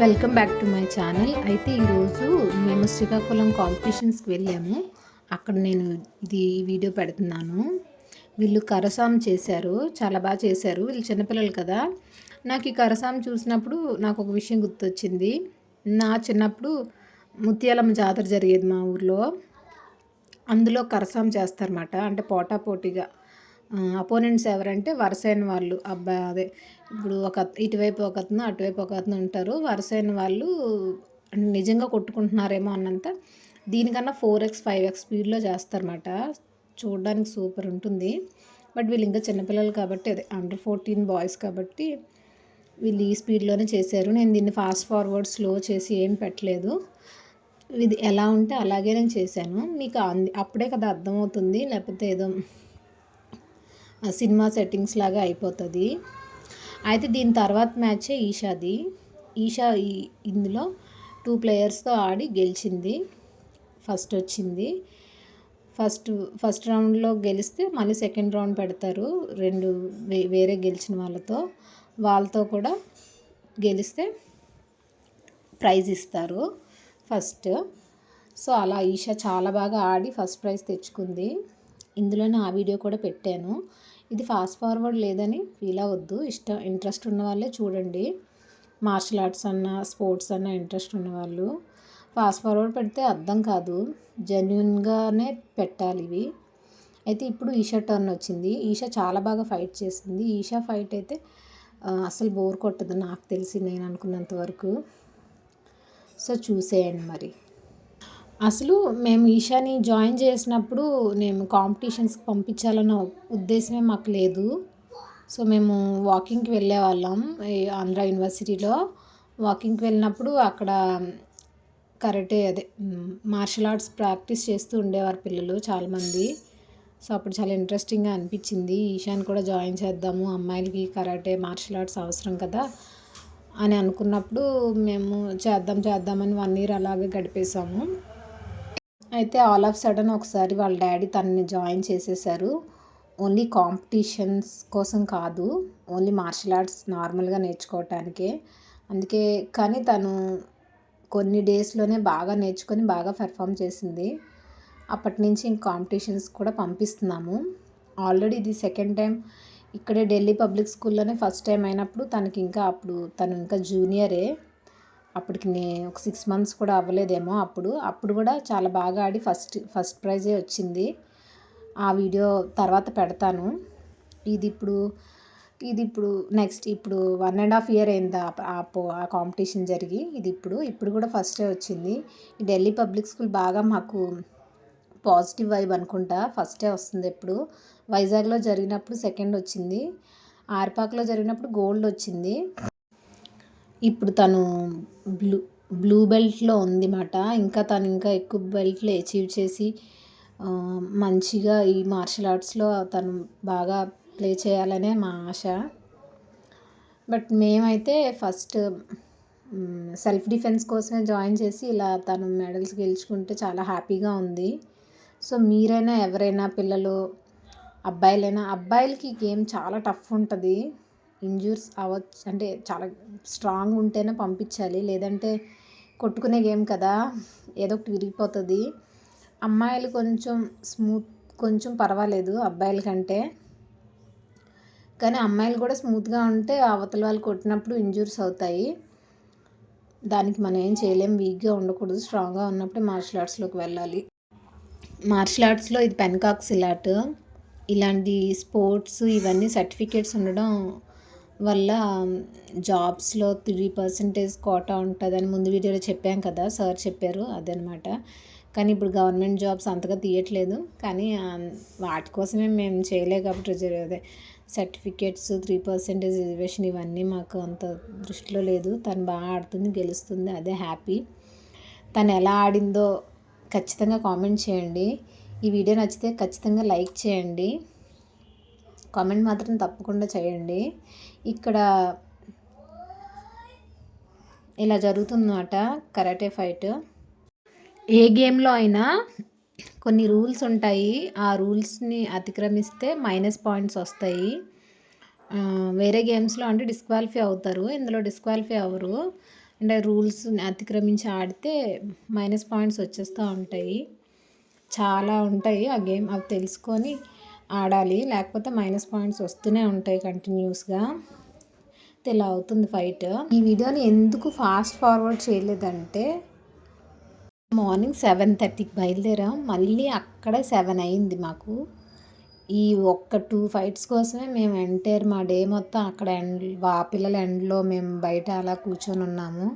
Welcome back to my channel అయితే ఈరోజు మేము శ్రీకాకుళం కాంపిటీషన్స్కి వెళ్ళాము. అక్కడ నేను ఇది వీడియో పెడుతున్నాను. వీళ్ళు కరసాం చేశారు. చాలా బాగా చేశారు. వీళ్ళు చిన్నపిల్లలు కదా. నాకు ఈ కరసాం చూసినప్పుడు నాకు ఒక విషయం గుర్తొచ్చింది. నా చిన్నప్పుడు ముత్యాలమ్మ జాతర జరిగేది మా ఊర్లో. అందులో కరసాం చేస్తారన్నమాట. అంటే పోటా పోటీగా. అపోనెంట్స్ ఎవరంటే వరుసైన వాళ్ళు. అబ్బాయి అదే. ఇప్పుడు ఒక ఇటువైపు ఒక అతను అటువైపు ఒక అతను ఉంటారు. వరుసైన వాళ్ళు నిజంగా కొట్టుకుంటున్నారేమో అన్నంత దీనికన్నా ఫోర్ ఎక్స్ ఫైవ్ ఎక్స్ స్పీడ్లో చేస్తారన్నమాట. చూడడానికి సూపర్ ఉంటుంది. బట్ వీళ్ళు ఇంకా చిన్నపిల్లలు కాబట్టి అదే అండర్ ఫోర్టీన్ బాయ్స్ కాబట్టి వీళ్ళు ఈ స్పీడ్లోనే చేశారు. నేను దీన్ని ఫాస్ట్ ఫార్వర్డ్ స్లో చేసి ఏం పెట్టలేదు. ఇది ఎలా ఉంటే అలాగే నేను చేశాను. మీకు అప్పుడే కదా అర్థమవుతుంది. లేకపోతే ఏదో సినిమా సెట్టింగ్స్ లాగా అయిపోతుంది. అయితే దీని తర్వాత మ్యాచే ఈషాది. ఈషా ఇందులో టూ ప్లేయర్స్తో ఆడి గెలిచింది. ఫస్ట్ వచ్చింది. ఫస్ట్ ఫస్ట్ రౌండ్లో గెలిస్తే మళ్ళీ సెకండ్ రౌండ్ పెడతారు. రెండు వేరే గెలిచిన వాళ్ళతో. వాళ్ళతో కూడా గెలిస్తే ప్రైజ్ ఇస్తారు ఫస్ట్. సో అలా ఈషా చాలా బాగా ఆడి ఫస్ట్ ప్రైజ్ తెచ్చుకుంది. ఇందులోనే ఆ వీడియో కూడా పెట్టాను. ఇది ఫాస్ట్ ఫార్వర్డ్ లేదని ఫీల్ అవ్వద్దు. ఇష్టం ఇంట్రెస్ట్ ఉన్న వాళ్ళే చూడండి. మార్షల్ ఆర్ట్స్ అన్న స్పోర్ట్స్ అన్న ఇంట్రెస్ట్ ఉన్నవాళ్ళు ఫాస్ట్ ఫార్వర్డ్ పెడితే అర్థం కాదు. జెన్యున్గానే పెట్టాలి ఇవి. అయితే ఇప్పుడు ఈషా టర్న్ వచ్చింది. ఈషా చాలా బాగా ఫైట్ చేసింది. ఈషా ఫైట్ అయితే అసలు బోర్ కొట్టదు. నాకు తెలిసి నేను అనుకున్నంత వరకు. సో చూసేయండి మరి. అసలు మేము ఈషాని జాయిన్ చేసినప్పుడు మేము కాంపిటీషన్స్కి పంపించాలన్న ఉద్దేశమే మాకు లేదు. సో మేము వాకింగ్కి వెళ్ళే వాళ్ళం ఆంధ్ర యూనివర్సిటీలో. వాకింగ్కి వెళ్ళినప్పుడు అక్కడ కరెక్టే అదే మార్షల్ ఆర్ట్స్ ప్రాక్టీస్ చేస్తూ ఉండేవారు పిల్లలు చాలామంది. సో అప్పుడు చాలా ఇంట్రెస్టింగ్గా అనిపించింది. ఈషాన్ కూడా జాయిన్ చేద్దాము అమ్మాయిలకి కరాటే మార్షల్ ఆర్ట్స్ అవసరం కదా అని అనుకున్నప్పుడు మేము చేద్దాం చేద్దామని వన్ ఇయర్ అలాగే గడిపేశాము. అయితే ఆల్ ఆఫ్ సడన్ ఒకసారి వాళ్ళ డాడీ తనని జాయిన్ చేసేసారు. ఓన్లీ కాంపిటీషన్స్ కోసం కాదు ఓన్లీ మార్షల్ ఆర్ట్స్ నార్మల్గా నేర్చుకోవటానికే. అందుకే కానీ తను కొన్ని డేస్లోనే బాగా నేర్చుకొని బాగా పెర్ఫామ్ చేసింది. అప్పటి నుంచి ఇంక కాంపిటీషన్స్ కూడా పంపిస్తున్నాము. ఆల్రెడీ ఇది సెకండ్ టైం ఇక్కడే ఢిల్లీ పబ్లిక్ స్కూల్లోనే ఫస్ట్ టైం అయినప్పుడు తనకి ఇంకా అప్పుడు తను ఇంకా జూనియరే. అప్పటికి నే ఒక సిక్స్ మంత్స్ కూడా అవ్వలేదేమో అప్పుడు. అప్పుడు కూడా చాలా బాగా ఆడి ఫస్ట్ ఫస్ట్ ప్రైజే వచ్చింది. ఆ వీడియో తర్వాత పెడతాను. ఇది ఇప్పుడు ఇది ఇప్పుడు నెక్స్ట్ ఇప్పుడు వన్ అండ్ హాఫ్ ఇయర్ అయింది ఆ కాంపిటీషన్ జరిగి. ఇది ఇప్పుడు ఇప్పుడు కూడా ఫస్టే వచ్చింది. ఈ ఢిల్లీ పబ్లిక్ స్కూల్ బాగా మాకు పాజిటివ్ వైబ్ అనుకుంటా. ఫస్టే వస్తుంది ఎప్పుడు. వైజాగ్లో జరిగినప్పుడు సెకండ్ వచ్చింది. ఆర్పాక్లో జరిగినప్పుడు గోల్డ్ వచ్చింది. ఇప్పుడు తను బ్లూ బ్లూ బెల్ట్లో ఉంది మాట. ఇంకా తను ఇంకా ఎక్కువ బెల్ట్లు అచీవ్ చేసి మంచిగా ఈ మార్షల్ ఆర్ట్స్లో తను బాగా ప్లే చేయాలనే మా ఆశ. బట్ మేమైతే ఫస్ట్ సెల్ఫ్ డిఫెన్స్ కోసమే జాయిన్ చేసి ఇలా తను మెడల్స్ గెలుచుకుంటే చాలా హ్యాపీగా ఉంది. సో మీరైనా ఎవరైనా పిల్లలు అబ్బాయిలైనా అబ్బాయిలకి గేమ్ చాలా టఫ్ ఉంటుంది. ఇంజూర్స్ అవ్వచ్చు అంటే చాలా స్ట్రాంగ్ ఉంటేనే పంపించాలి. లేదంటే కొట్టుకునే గేమ్ కదా ఏదో ఒకటి విరిగిపోతుంది. అమ్మాయిలు కొంచెం స్మూత్ కొంచెం పర్వాలేదు అబ్బాయిల కంటే. కానీ అమ్మాయిలు కూడా స్మూత్గా ఉంటే అవతల వాళ్ళు కొట్టినప్పుడు ఇంజూర్స్ అవుతాయి. దానికి మనం ఏం చేయలేం వీక్గా ఉండకూడదు స్ట్రాంగ్గా ఉన్నప్పుడు మార్షల్ ఆర్ట్స్లోకి వెళ్ళాలి. మార్షల్ ఆర్ట్స్లో ఇది పెన్కాక్ సిలాట్ ఇలాంటి స్పోర్ట్స్ ఇవన్నీ సర్టిఫికేట్స్ ఉండడం వల్ల జాబ్స్లో త్రీ పర్సెంటేజ్ కోటా ఉంటుందని ముందు వీడియోలో చెప్పాం కదా సార్ చెప్పారు అదనమాట. కానీ ఇప్పుడు గవర్నమెంట్ జాబ్స్ అంతగా తీయట్లేదు. కానీ వాటి కోసమే మేము చేయలే కాబట్టి అదే సర్టిఫికేట్స్ త్రీ పర్సెంటేజ్ రిజర్వేషన్ ఇవన్నీ మాకు అంత దృష్టిలో లేదు. తను బాగా ఆడుతుంది గెలుస్తుంది అదే హ్యాపీ తను ఎలా ఆడిందో ఖచ్చితంగా కామెంట్ చేయండి. ఈ వీడియో నచ్చితే ఖచ్చితంగా లైక్ చేయండి. కామెంట్ మాత్రం తప్పకుండా చేయండి. ఇక్కడ ఇలా జరుగుతుందన్నమాట కరాటే ఫైట్. ఏ గేమ్లో అయినా కొన్ని రూల్స్ ఉంటాయి. ఆ రూల్స్ని అతిక్రమిస్తే మైనస్ పాయింట్స్ వస్తాయి. వేరే గేమ్స్లో అంటే డిస్క్వాలిఫై అవుతారు. ఇందులో డిస్క్వాలిఫై అవ్వరు. అంటే రూల్స్ అతిక్రమించి ఆడితే మైనస్ పాయింట్స్ వచ్చేస్తూ ఉంటాయి. చాలా ఉంటాయి ఆ గేమ్. అవి తెలుసుకొని ఆడాలి. లేకపోతే మైనస్ పాయింట్స్ వస్తూనే ఉంటాయి కంటిన్యూస్గా. ఇలా అవుతుంది ఫైట్. ఈ వీడియోని ఎందుకు ఫాస్ట్ ఫార్వర్డ్ చేయలేదంటే మార్నింగ్ సెవెన్ థర్టీకి బయలుదేరాం. మళ్ళీ అక్కడే సెవెన్ అయింది మాకు. ఈ ఒక్క టూ ఫైట్స్ కోసమే మేము ఎంటైర్ మా డే మొత్తం అక్కడ ఎండ్ వా పిల్లల ఎండ్లో మేము బయట అలా కూర్చొని ఉన్నాము.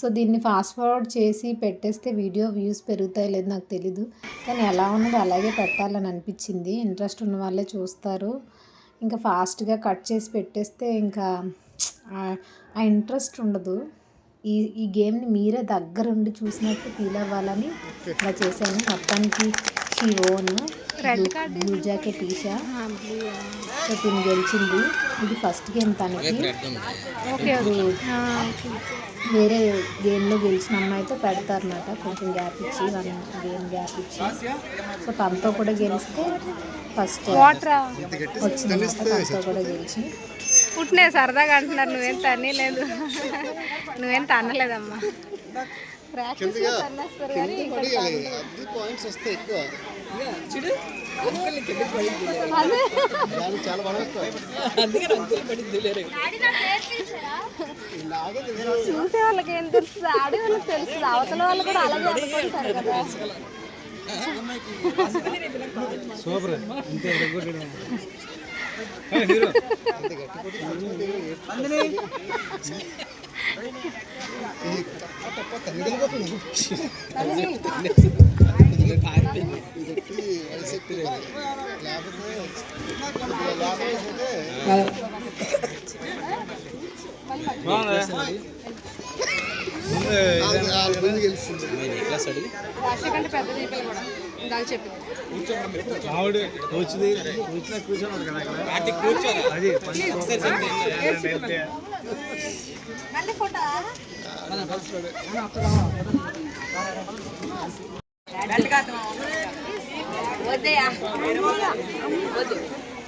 సో దీన్ని ఫాస్ట్ ఫార్వర్డ్ చేసి పెట్టేస్తే వీడియో వ్యూస్ పెరుగుతాయి లేదు నాకు తెలీదు. కానీ ఎలా ఉన్నది అలాగే పెట్టాలని అనిపించింది. ఇంట్రెస్ట్ ఉన్న వాళ్ళే చూస్తారు. ఇంకా ఫాస్ట్గా కట్ చేసి పెట్టేస్తే ఇంకా ఆ- ఇంట్రెస్ట్ ఉండదు. ఈ ఈ గేమ్ని మీరే దగ్గరుండి చూసినట్టు ఫీల్ అవ్వాలని ఇలా చేశాను. మొత్తానికి she won blue jacket Isha so తిని గెలిచింది. ఇది ఫస్ట్ గేమ్ తనకి ఇప్పుడు వేరే గేమ్లో గెలిచిన అమ్మాయితో పెడతారన్నమాట. కొంచెం గ్యాప్ ఇచ్చి వన్ గేమ్ గ్యాప్ ఇచ్చి. సో తనతో కూడా గెలిస్తే ఫస్ట్ వచ్చింది తనతో కూడా గెలిచి. పుట్టినే సరదాగా అంటున్నారు. నువ్వేం తన్ని లేదు నువ్వేం తన్నలేదమ్మా ప్రాక్టీస్ పాయింట్స్ వస్తాయి ఎక్కువ. తెలుసు చూసే వాళ్ళకి ఏం తెలుస్తుంది? ఆడే వాళ్ళకి తెలుస్తుంది. అవతల వాళ్ళు కూడా అలాగే అనుకుంటారు కదా. అంత గట్టి కొట్టి చూసుకుంటే ఇది తప్ప తల్లిదండ్రులు ఇది ఎట్టి వయసు ఎక్కువ లేదు. లేకపోతే కొద్దిగా లేకపోతే ఆ- ఆ ముందు గెలుస్తుంది రాశి కంటే పెద్ద దీపాలు కూడా ఇందాక చెప్పింది ఆవిడ కూర్చుంది కూర్చున్నా కూర్చోవాలి కదా ఇక్కడ అది మళ్ళీ ఫోటో వద్దయా వద్దు.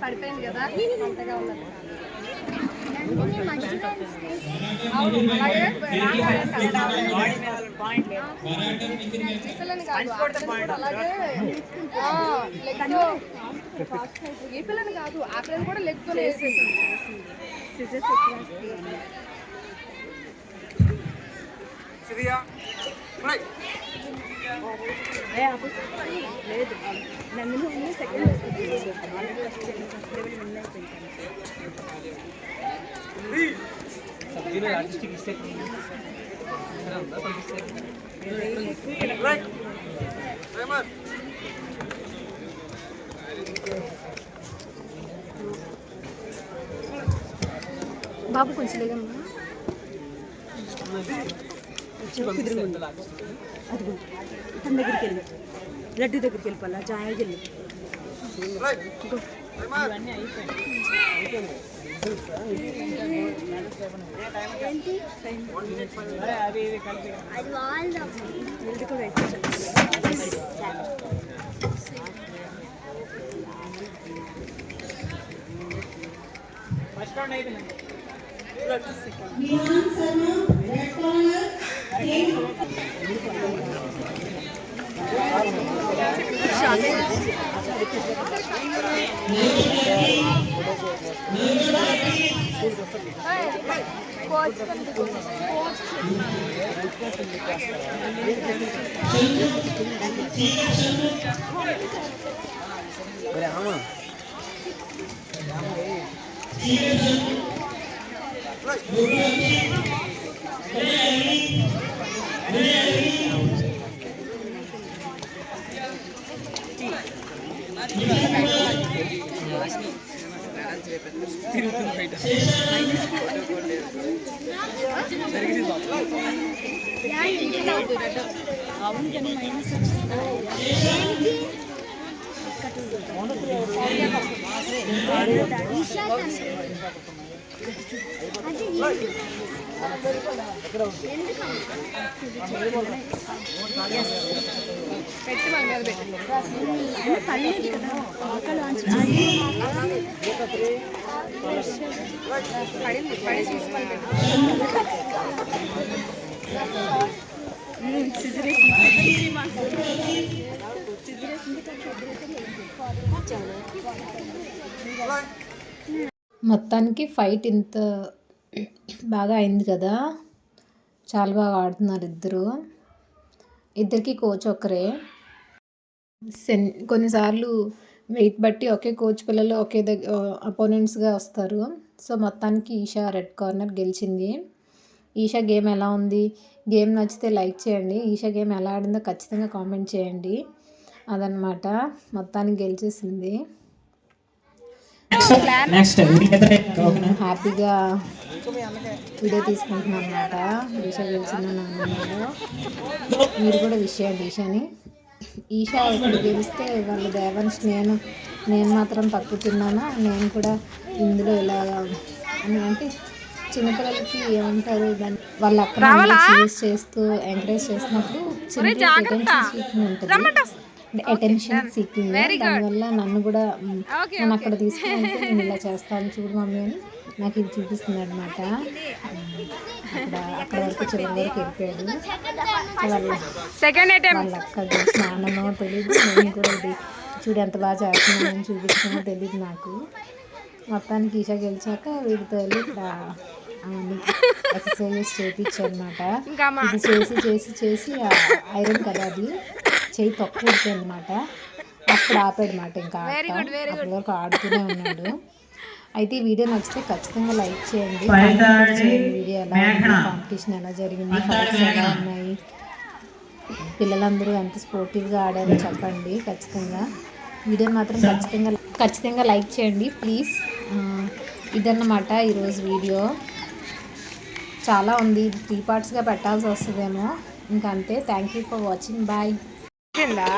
పడిపోయింది కదా అంతగా ఉన్నది అవును, అలాగే ఈ పిల్లని కాదు, ఆ పిల్లని కూడా లెగ్తో కూడా లెగ్తో బాబు కొంచెం లేదమ్మా. అదిగో తన దగ్గరికి వెళ్ళి లడ్డు దగ్గరికి వెళ్ళిపోవాలా జాయికి వెళ్ళి ఫస్ట్ రౌండ్ అయిపోయింది. వెళ్ళి కూడా కోచ్ అవును కానీ మైనస్ వచ్చింది పెట్టి మన పెట్టి పడింది పడి చూసుకోవాలి పెట్టి మొత్తానికి ఫైట్ ఇంత బాగా అయింది కదా. చాలా బాగా ఆడుతున్నారు ఇద్దరు. ఇద్దరికి కోచ్ ఒకరే సెన్ కొన్నిసార్లు వెయిట్ బట్టి ఒకే కోచ్ పిల్లలు ఒకే దగ్గర అపోనెంట్స్గా వస్తారు. సో మొత్తానికి ఈషా రెడ్ కార్నర్ గెలిచింది. ఈషా గేమ్ ఎలా ఉంది? గేమ్ నచ్చితే లైక్ చేయండి. ఈషా గేమ్ ఎలా ఆడిందో ఖచ్చితంగా కామెంట్ చేయండి. అదనమాట మొత్తానికి గెలిచేసింది. నెక్స్ట్ హ్యాపీగా వీడియో తీసుకుంటున్నాను అనమాట ఈషా గెలిచిందని ఆనందంలో మీరు కూడా విష్ చేయండి ఈషాని ఈషా ఇప్పుడు గెలిస్తే వాళ్ళ దేవాన్స్ నేను నేను మాత్రం తక్కువ తిన్నానా? నేను కూడా ఇందులో ఇలా అని అంటే చిన్నపిల్లలకి ఏమంటారు? దాన్ని వాళ్ళు అక్కడ చూస్ చేస్తూ ఎంకరేజ్ చేసినప్పుడు చిన్న ఉంటుంది. అటెన్షన్ సీకింగ్ దానివల్ల నన్ను కూడా నన్ను అక్కడ తీసుకుంటే నేను ఇలా చేస్తాను చూడు మమ్మీ అని నాకు ఇది చూపిస్తుంది అనమాట అక్కడ వరకు చివరి వరకు వెళ్ళిపోయాడు. వాళ్ళ సెకండ్ వాళ్ళ అక్క ఆనందమో తెలియదు నేను కూడా ఇది చూడు ఎంత బాగా చేస్తున్నానని చూపించామో తెలియదు నాకు. మొత్తానికి ఈషా గెలిచాక వీడితో వెళ్ళి ఇక్కడ ఎక్సర్సైజెస్ చేయించాను అనమాట ఇంకా మా ఇది చేసి చేసి చేసి ఐరన్ కదా అది. చేయి తక్కువ అనమాట అప్పుడు ఆపాడు అనమాట ఇంకా. అప్పటి వరకు ఆడుతూనే ఉన్నాడు. అయితే ఈ వీడియో నచ్చితే ఖచ్చితంగా లైక్ చేయండి. వీడియో ఎలా ఉంది కాంపిటీషన్ ఎలా జరిగింది ఫైట్స్ ఎలా ఉన్నాయి. పిల్లలందరూ ఎంత స్పోర్టివ్గా ఆడారో చెప్పండి ఖచ్చితంగా. వీడియో మాత్రం ఖచ్చితంగా ఖచ్చితంగా లైక్ చేయండి ప్లీజ్ ఇదన్నమాట ఈరోజు వీడియో. చాలా ఉంది. త్రీ పార్ట్స్గా పెట్టాల్సి వస్తుందేమో. ఇంకా అంతే thank you for watching bye వచ్చిందా